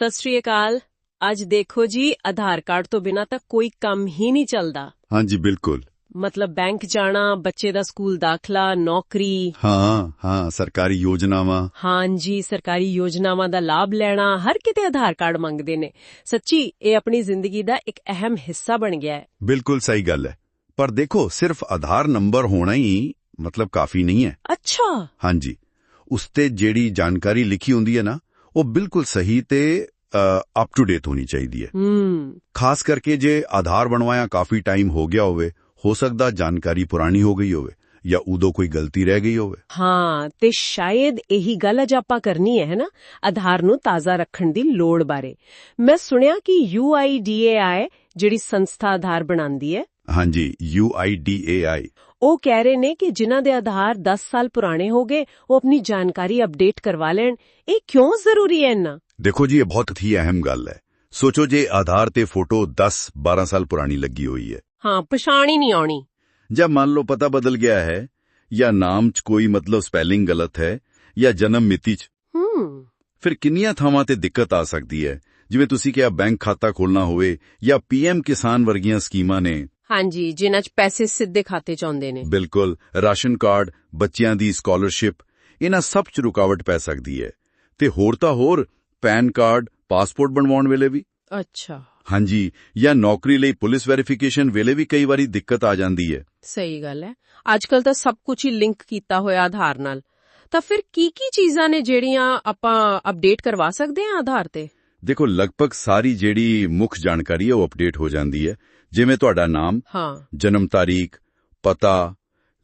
ਸਤਿ ਸ਼੍ਰੀ ਅਕਾਲ। ਅੱਜ ਦੇਖੋ ਜੀ ਆਧਾਰ ਕਾਰਡ ਤੋਂ ਬਿਨਾ ਤਾਂ ਕੋਈ ਕੰਮ ਹੀ ਨਹੀਂ ਚੱਲਦਾ। ਹਾਂਜੀ ਬਿਲਕੁਲ। ਮਤਲਬ ਬੈਂਕ ਜਾਣਾ ਬੱਚੇ ਦਾ ਸਕੂਲ ਦਾਖਲਾ ਨੌਕਰੀ। ਹਾਂ ਹਾਂ ਸਰਕਾਰੀ ਯੋਜਨਾਵਾਂ। ਹਾਂਜੀ ਸਰਕਾਰੀ ਯੋਜਨਾਵਾਂ ਦਾ ਲਾਭ ਲੈਣਾ ਹਰ ਕਿਤੇ ਆਧਾਰ ਕਾਰਡ ਮੰਗਦੇ ਨੇ। ਸੱਚੀ ਇਹ ਆਪਣੀ ਜ਼ਿੰਦਗੀ ਦਾ ਇੱਕ ਅਹਿਮ ਹਿੱਸਾ ਬਣ ਗਿਆ ਹੈ। ਬਿਲਕੁਲ ਸਹੀ ਗੱਲ ਹੈ। ਪਰ ਦੇਖੋ ਸਿਰਫ ਆਧਾਰ ਨੰਬਰ ਹੋਣਾ ਹੀ ਮਤਲਬ ਕਾਫੀ ਨਹੀਂ ਹੈ। ਅੱਛਾ। ਹਾਂਜੀ। ਉਸ ਤੇ ਜਿਹੜੀ ਜਾਣਕਾਰੀ ਲਿਖੀ ਹੁੰਦੀ ਹੈ ਨਾ ਉਹ ਬਿਲਕੁਲ ਸਹੀ ਤੇ ਅਪ ਟੂ ਡੇਟ ਹੋਣੀ ਚਾਹੀਦੀ ਹੈ। ਹੂੰ। ਖਾਸ ਕਰਕੇ ਜੇ ਆਧਾਰ ਬਣਵਾਇਆ ਕਾਫੀ ਟਾਈਮ ਹੋ ਗਿਆ ਹੋਵੇ ਹੋ ਸਕਦਾ ਜਾਣਕਾਰੀ ਪੁਰਾਣੀ ਹੋ ਗਈ ਹੋਵੇ ਜਾਂ ਉਦੋਂ ਕੋਈ ਗਲਤੀ ਰਹਿ ਗਈ ਹੋਵੇ। ਹਾਂ ਤੇ ਸ਼ਾਇਦ ਇਹੀ ਗੱਲ ਅੱਜ ਆਪਾਂ ਕਰਨੀ ਹੈ ਨਾ ਆਧਾਰ ਨੂੰ ਤਾਜ਼ਾ ਰੱਖਣ ਦੀ ਲੋੜ ਬਾਰੇ। ਮੈਂ ਸੁਣਿਆ ਕਿ UIDAI ਜਿਹੜੀ ਸੰਸਥਾ ਆਧਾਰ ਬਣਾਉਂਦੀ ਹੈ। ਹਾਂਜੀ UIDAI ਉਹ ਕਹਿ ਰਹੇ ਨੇ ਕਿ ਜਿਨ੍ਹਾਂ ਦੇ ਆਧਾਰ 10 ਸਾਲ ਪੁਰਾਣੇ ਹੋ ਗਏ ਉਹ ਆਪਣੀ ਜਾਣਕਾਰੀ ਅਪਡੇਟ ਕਰਵਾ ਲੈਣ। ਇਹ ਕਿਉਂ ਜ਼ਰੂਰੀ ਹੈ ਇੰਨਾ? ਦੇਖੋ ਜੀ ਇਹ ਬਹੁਤ ਹੀ ਅਹਿਮ ਗੱਲ ਹੈ। ਸੋਚੋ ਜੇ ਆਧਾਰ ਤੇ ਫੋਟੋ 10-12 ਸਾਲ ਪੁਰਾਣੀ ਲੱਗੀ ਹੋਈ ਹੈ। ਹਾਂ ਪਛਾਣ ਹੀ ਨਹੀਂ ਆਉਣੀ। ਜਾਂ ਮੰਨ ਲਓ ਪਤਾ ਬਦਲ ਗਿਆ ਹੈ ਜਾਂ ਨਾਮ 'ਚ ਕੋਈ ਮਤਲਬ ਸਪੈਲਿੰਗ ਗਲਤ ਹੈ ਜਾਂ ਜਨਮ ਮਿਤੀ 'ਚ। ਹੂੰ। ਫਿਰ ਕਿੰਨੀਆਂ ਥਾਵਾਂ ਤੇ ਦਿੱਕਤ ਆ ਸਕਦੀ ਹੈ? ਜਿਵੇਂ ਤੁਸੀਂ ਕਿਹਾ ਬੈਂਕ ਖਾਤਾ ਖੋਲਣਾ ਹੋਵੇ ਜਾਂ ਪੀਐਮ ਕਿਸਾਨ ਵਰਗੀਆਂ ਸਕੀਮਾਂ ਨੇ। ਹਾਂਜੀ ਜਿਨ੍ਹਾਂ 'ਚ ਪੈਸੇ ਸਿੱਧੇ ਖਾਤੇ 'ਚ ਆਉਂਦੇ ਨੇ। ਬਿਲਕੁਲ ਰਾਸ਼ਨ ਕਾਰਡ ਬੱਚਿਆਂ ਦੀ ਸਕਾਲਰਸ਼ਿਪ ਇਹਨਾਂ ਸਭ 'ਚ ਰੁਕਾਵਟ ਪੈ ਸਕਦੀ ਹੈ। ਤੇ ਹੋਰ ਤਾਂ ਹੋਰ ਪੈਨ ਕਾਰਡ ਪਾਸਪੋਰਟ ਬਣਵਾਉਣ ਵੇਲੇ ਵੀ। ਅੱਛਾ। ਹਾਂਜੀ ਜਾਂ ਨੌਕਰੀ ਲਈ ਪੁਲਿਸ ਵੈਰੀਫਿਕੇਸ਼ਨ ਵੇਲੇ ਵੀ ਕਈ ਵਾਰੀ ਦਿੱਕਤ ਆ ਜਾਂਦੀ ਹੈ। ਸਹੀ ਗੱਲ ਹੈ। ਅੱਜ ਕੱਲ ਤਾਂ ਸਭ ਕੁਝ ਹੀ ਲਿੰਕ ਕੀਤਾ ਹੋਇਆ ਆਧਾਰ ਨਾਲ। ਤਾਂ ਫਿਰ ਕੀ ਕੀ ਚੀਜ਼ਾਂ ਨੇ ਜਿਹੜੀਆਂ ਆਪਾਂ ਅਪਡੇਟ ਕਰਵਾ ਸਕਦੇ ਹਾਂ ਆਧਾਰ ਤੇ? ਦੇਖੋ ਲਗਭਗ ਸਾਰੀ ਜਿਹੜੀ ਮੁੱਖ ਜਾਣਕਾਰੀ ਹੈ ਉਹ ਅਪਡੇਟ ਹੋ ਜਾਂਦੀ ਹੈ। ਜਿਵੇਂ ਤੁਹਾਡਾ ਨਾਮ ਹਾਂ। ਜਨਮ ਤਾਰੀਖ ਪਤਾ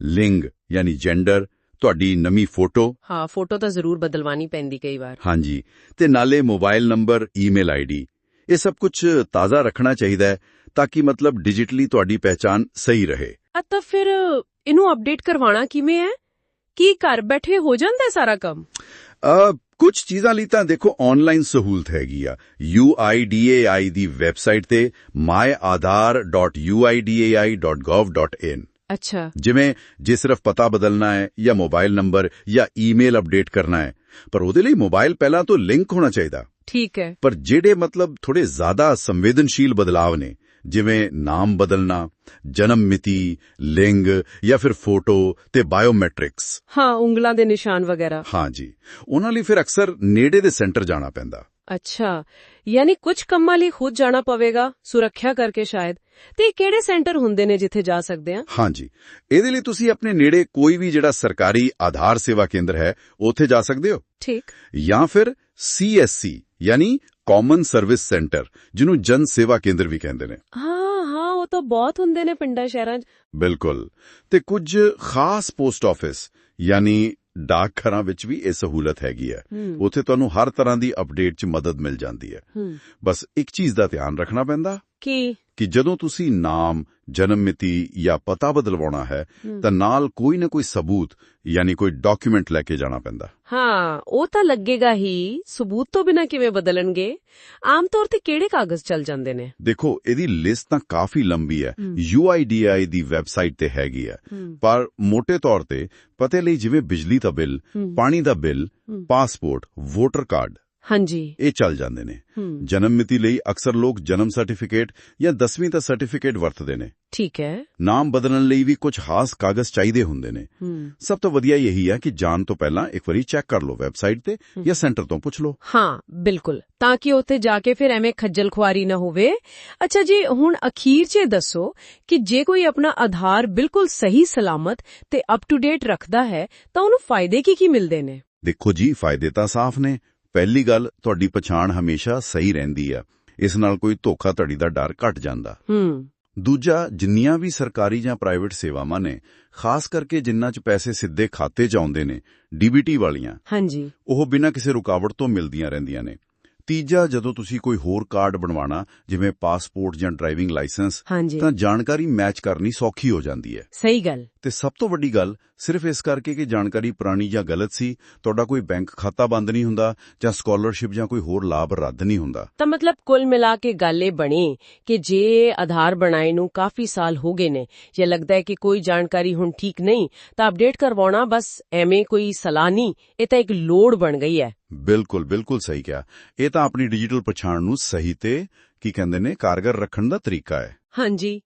ਲਿੰਗ ਯਾਨੀ ਜੈਂਡਰ ਤੁਹਾਡੀ ਨਵੀਂ ਫੋਟੋ। ਹਾਂ ਫੋਟੋ ਤਾਂ ਜ਼ਰੂਰ ਬਦਲਵਾਨੀ ਪੈਂਦੀ ਕਈ ਵਾਰ। ਹਾਂਜੀ। ਤੇ ਨਾਲੇ ਮੋਬਾਈਲ ਨੰਬਰ ਈਮੇਲ ਆਈਡੀ। ਇਹ ਸਭ ਕੁਝ ਤਾਜ਼ਾ ਰੱਖਣਾ ਚਾਹੀਦਾ ਹੈ ਤਾਂ ਕਿ ਮਤਲਬ ਡਿਜੀਟਲੀ ਤੁਹਾਡੀ ਪਹਿਚਾਨ ਸਹੀ ਰਹੇ। ਤਾਂ ਫਿਰ ਇਹਨੂੰ ਅਪਡੇਟ ਕਰਵਾਉਣਾ ਕਿਵੇਂ ਹੈ? ਕੀ ਘਰ ਬੈਠੇ ਹੋ ਜਾਂਦਾ ਸਾਰਾ ਕੰਮ? ਅ ਕੁਝ ਚੀਜ਼ਾਂ ਲਈ ਤਾਂ ਦੇਖੋ ਆਨਲਾਈਨ ਸਹੂਲਤ ਹੈਗੀ ਆ। UIDAI ਦੀ ਵੈਬਸਾਈਟ ਤੇ myadhar.uidai.gov.in ਅੱਛਾ। ਜਿਵੇਂ ਜੇ ਸਿਰਫ ਪਤਾ ਬਦਲਣਾ ਹੈ ਜਾਂ ਮੋਬਾਈਲ ਨੰਬਰ ਜਾਂ ਈਮੇਲ ਅਪਡੇਟ ਕਰਨਾ ਹੈ ਪਰ ਉਹਦੇ ਲਈ ਮੋਬਾਈਲ ਪਹਿਲਾਂ ਤੋਂ ਲਿੰਕ ਹੋਣਾ ਚਾਹੀਦਾ। ਠੀਕ ਹੈ। ਪਰ ਜਿਹੜੇ ਮਤਲਬ ਥੋੜੇ ਜ਼ਿਆਦਾ ਸੰਵੇਦਨਸ਼ੀਲ ਬਦਲਾਵ ਨੇ ਜਿਵੇਂ ਨਾਮ ਬਦਲਣਾ ਜਨਮ ਮਿਤੀ ਲਿੰਗ ਜਾਂ ਫਿਰ ਫੋਟੋ ਤੇ ਬਾਇਓਮੈਟ੍ਰਿਕਸ। ਹਾਂ ਉਂਗਲਾਂ ਦੇ ਨਿਸ਼ਾਨ ਵਗੈਰਾ। ਹਾਂਜੀ ਉਹਨਾਂ ਲਈ ਫਿਰ ਅਕਸਰ ਨੇੜੇ ਦੇ ਸੈਂਟਰ ਜਾਣਾ ਪੈਂਦਾ। ਅੱਛਾ। ਯਾਨੀ ਕੁਝ ਕੰਮਾਂ ਲਈ ਖੁਦ ਜਾਣਾ ਪਵੇਗਾ ਸੁਰੱਖਿਆ ਕਰਕੇ ਸ਼ਾਇਦ। ਤੇ ਕਿਹੜੇ ਸੈਂਟਰ ਹੁੰਦੇ ਨੇ ਜਿੱਥੇ ਜਾ ਸਕਦੇ ਆ? ਹਾਂਜੀ ਇਹਦੇ ਲਈ ਤੁਸੀਂ ਆਪਣੇ ਨੇੜੇ ਕੋਈ ਵੀ ਜਿਹੜਾ ਸਰਕਾਰੀ ਆਧਾਰ ਸੇਵਾ ਕੇਂਦਰ ਹੈ ਉੱਥੇ ਜਾ ਸਕਦੇ ਹੋ। ਠੀਕ। ਜਾਂ ਫਿਰ CSC ਯਾਨੀ ਕਾਮਨ ਸਰਵਿਸ ਸੈਂਟਰ ਜਿਹਨੂੰ ਜਨ ਸੇਵਾ ਕੇਂਦਰ ਵੀ ਕਹਿੰਦੇ ਨੇ। ਹਾਂ ਹਾਂ ਉਹ ਤਾਂ ਬਹੁਤ ਹੁੰਦੇ ਨੇ ਪਿੰਡਾਂ ਸ਼ਹਿਰਾਂ 'ਚ। ਬਿਲਕੁਲ। ਤੇ ਕੁਝ ਖਾਸ ਪੋਸਟ ਆਫਿਸ ਯਾਨੀ ਡਾਕਘਰਾਂ ਵਿੱਚ ਵੀ ਇਹ ਸਹੂਲਤ ਹੈਗੀ ਹੈ। ਉੱਥੇ ਤੁਹਾਨੂੰ ਹਰ ਤਰ੍ਹਾਂ ਦੀ ਅਪਡੇਟ 'ਚ ਮਦਦ ਮਿਲ ਜਾਂਦੀ ਹੂੰ। ਬਸ ਇੱਕ ਚੀਜ਼ ਦਾ ਧਿਆਨ ਰੱਖਣਾ ਪੈਂਦਾ ਕੀ ਕਿ ਜਦੋਂ ਤੁਸੀਂ ਨਾਮ ਜਨਮ ਮਿਤੀ ਜਾਂ ਪਤਾ ਬਦਲਵਾਉਣਾ ਹੈ। ਤਾਂ ਨਾਲ ਕੋਈ ਨਾ ਕੋਈ ਸਬੂਤ ਯਾਨੀ ਕੋਈ ਡਾਕੂਮੈਂਟ ਲੈ ਕੇ ਜਾਣਾ ਪੈਂਦਾ ਹਾਂ ਉਹ ਤਾਂ ਲੱਗੇਗਾ ਹੀ ਸਬੂਤ ਤੋਂ ਬਿਨਾ ਕਿਵੇਂ ਬਦਲਣਗੇ ਆਮ ਤੌਰ ਤੇ ਕਿਹੜੇ ਕਾਗਜ਼ ਚੱਲ ਜਾਂਦੇ ਨੇ ਦੇਖੋ ਇਹਦੀ ਲਿਸਟ ਤਾਂ ਕਾਫੀ ਲੰਬੀ ਹੈ। UIDAI ਦੀ ਵੈਬਸਾਈਟ ਤੇ ਹੈਗੀ ਹੈ ਪਰ ਮੋٹے ਤੌਰ ਤੇ ਪਤੇ ਲਈ ਜਿਵੇਂ ਬਿਜਲੀ ਦਾ ਬਿੱਲ। ਪਾਣੀ ਦਾ ਬਿੱਲ। ਪਾਸਪੋਰਟ ਵੋਟਰ ਕਾਰਡ ਹਾਂਜੀ। ਇਹ ਚੱਲ ਜਾਂਦੇ ਨੇ। ਜਨਮ ਮਿਤੀ ਲਈ ਅਕਸਰ ਲੋਕ ਜਨਮ ਸਰਟੀਫਿਕੇਟ ਜਾਂ 10ਵੀਂ ਦਾ ਸਰਟੀਫਿਕੇਟ ਵਰਤਦੇ ਨੇ। ਠੀਕ ਹੈ। ਨਾਮ ਬਦਲਣ ਲਈ ਵੀ ਕੁਝ ਖਾਸ ਕਾਗਜ਼ ਚਾਹੀਦੇ ਹੁੰਦੇ ਨੇ। ਸਭ ਤੋਂ ਵਧੀਆ ਇਹੀ ਹੈ ਕਿ ਜਾਣ ਤੋਂ ਪਹਿਲਾਂ ਇੱਕ ਵਾਰੀ ਚੈੱਕ ਕਰ ਲਓ ਵੈਬਸਾਈਟ ਤੇ ਜਾਂ ਸੈਂਟਰ ਤੋਂ ਪੁੱਛ ਲਓ। ਹਾਂ ਬਿਲਕੁਲ। ਤਾਂ ਕਿ ਉੱਥੇ ਜਾ ਕੇ ਫਿਰ ਐਵੇਂ ਖੱਜਲ ਖੁਆਰੀ ਨਾ ਹੋਵੇ। ਅੱਛਾ ਜੀ ਹੁਣ ਅਖੀਰ 'ਚ ਦੱਸੋ ਕਿ ਜੇ ਕੋਈ ਆਪਣਾ ਆਧਾਰ ਬਿਲਕੁਲ ਸਹੀ ਸਲਾਮਤ ਤੇ ਅਪ ਟੂ ਡੇਟ ਰੱਖਦਾ ਹੈ ਤਾਂ ਉਹਨੂੰ ਫਾਇਦੇ ਕੀ ਕੀ ਮਿਲਦੇ ਨੇ? ਦੇਖੋ ਜੀ ਫਾਇਦੇ ਤਾਂ ਸਾਫ਼ ਨੇ। ਪਹਿਲੀ ਗੱਲ ਤੁਹਾਡੀ ਪਛਾਣ ਹਮੇਸ਼ਾ ਸਹੀ ਰਹਿੰਦੀ ਆ। ਇਸ ਨਾਲ ਕੋਈ ਧੋਖਾਧੜੀ ਦਾ ਡਰ ਘਟ ਜਾਂਦਾ। ਹੂੰ। ਦੂਜਾ ਜਿੰਨੀਆਂ ਵੀ ਸਰਕਾਰੀ ਜਾਂ ਪ੍ਰਾਈਵੇਟ ਸੇਵਾਵਾਂ ਨੇ ਖਾਸ ਕਰਕੇ ਜਿੰਨਾਂ 'ਚ ਪੈਸੇ ਸਿੱਧੇ ਖਾਤੇ 'ਚ ਆਉਂਦੇ ਨੇ ਡੀਬੀਟੀ ਵਾਲੀਆਂ ਹਾਂਜੀ। ਉਹ ਬਿਨਾਂ ਕਿਸੇ ਰੁਕਾਵਟ ਤੋਂ ਮਿਲਦੀਆਂ ਰਹਿੰਦੀਆਂ ਨੇ। ਤੀਜਾ ਜਦੋਂ ਤੁਸੀਂ ਕੋਈ ਹੋਰ ਕਾਰਡ ਬਣਵਾਉਣਾ ਜਿਵੇਂ ਪਾਸਪੋਰਟ ਜਾਂ ਡਰਾਈਵਿੰਗ ਲਾਇਸੈਂਸ ਤਾਂ ਜਾਣਕਾਰੀ ਮੈਚ ਕਰਨੀ ਸੌਖੀ ਹੋ ਜਾਂਦੀ ਹੈ। ਸਹੀ ਗੱਲ। ਤੇ ਸਭ ਤੋਂ ਵੱਡੀ ਗੱਲ ਸਿਰਫ ਇਸ ਕਰਕੇ ਕਿ ਜਾਣਕਾਰੀ ਪੁਰਾਣੀ ਜਾਂ ਗਲਤ ਸੀ ਤੁਹਾਡਾ ਕੋਈ ਬੈਂਕ ਖਾਤਾ ਬੰਦ ਨਹੀਂ ਹੁੰਦਾ ਜਾਂ ਸਕਾਲਰਸ਼ਿਪ ਜਾਂ ਕੋਈ ਹੋਰ ਲਾਭ ਰੱਦ ਨਹੀਂ ਹੁੰਦਾ। ਤਾਂ ਮਤਲਬ ਕੁੱਲ ਮਿਲਾ ਕੇ ਗੱਲ ਇਹ ਬਣੀ ਕਿ ਜੇ ਆਧਾਰ ਬਣਾਏ ਨੂੰ ਕਾਫੀ ਸਾਲ ਹੋ ਗਏ ਨੇ ਜੇ ਲੱਗਦਾ ਹੈ ਕਿ ਕੋਈ ਜਾਣਕਾਰੀ ਹੁਣ ਠੀਕ ਨਹੀਂ ਤਾਂ ਅਪਡੇਟ ਕਰਵਾਉਣਾ ਬਸ ਐਵੇਂ ਕੋਈ ਸਲਾਹ ਨਹੀਂ ਇਹ ਤਾਂ ਇੱਕ ਲੋੜ ਬਣ ਗਈ ਹੈ। ਬਿਲਕੁਲ ਬਿਲਕੁਲ ਸਹੀ ਕਿਹਾ। ਇਹ ਤਾਂ ਆਪਣੀ ਡਿਜੀਟਲ ਪਛਾਣ ਨੂੰ ਸਹੀ ਤੇ ਕੀ ਕਹਿੰਦੇ ਨੇ ਕਾਰਗਰ ਰੱਖਣ ਦਾ ਤਰੀਕਾ ਹੈ। ਹਾਂਜੀ।